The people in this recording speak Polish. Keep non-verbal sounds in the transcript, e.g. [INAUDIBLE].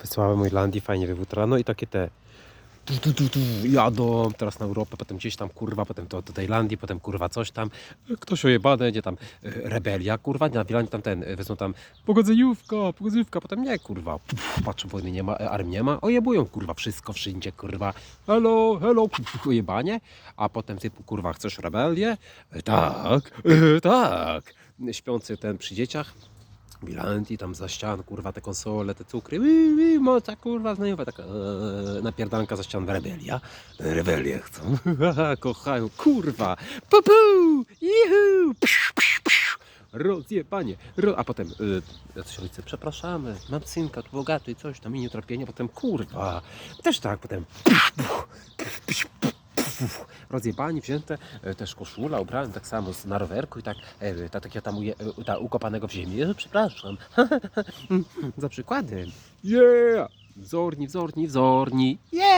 Wysłałem Irlandii, fajnie wywód rano i takie te tu, tu, tu, tu, jadą teraz na Europę, potem gdzieś tam kurwa, potem to do Tajlandii, potem kurwa coś tam, ktoś ojebane, gdzie tam e, rebelia, kurwa, na Irlandii tam ten, e, wezmą tam pogodzeniówka, pogodzeniówka, potem nie, kurwa, patrzą, wojny nie ma, e, armii nie ma, ojebują, kurwa, wszystko, wszędzie, kurwa, hello, hello, puf, ojebanie, a potem typu, kurwa, chcesz rebelię? Tak, tak, śpiący ten przy dzieciach, Bilanti, tam za ścian, kurwa, te konsole, te cukry, ui, ui, moca, kurwa, znajome, taka e, napierdanka za ścian, rebelia, rebelię chcą, [LAUGHS] kochają, kurwa, pu, pu, juhu, psz, psz, psz, rozjebanie, ro, a potem, y, jacyś rodzice, przepraszamy, mam synka, tu bogaty, coś tam, minie trapienie, potem, kurwa, też tak, potem, psz, psz, psz, psz, psz, rozjebani, wzięte, e, też koszula, ubrałem tak samo z- na rowerku i tak, e, ta, takiego tam uje, ta, ukopanego w ziemi, przepraszam, [LAUGHS] za przykłady. Yeah! Wzorni, wzorni, wzorni, yeah!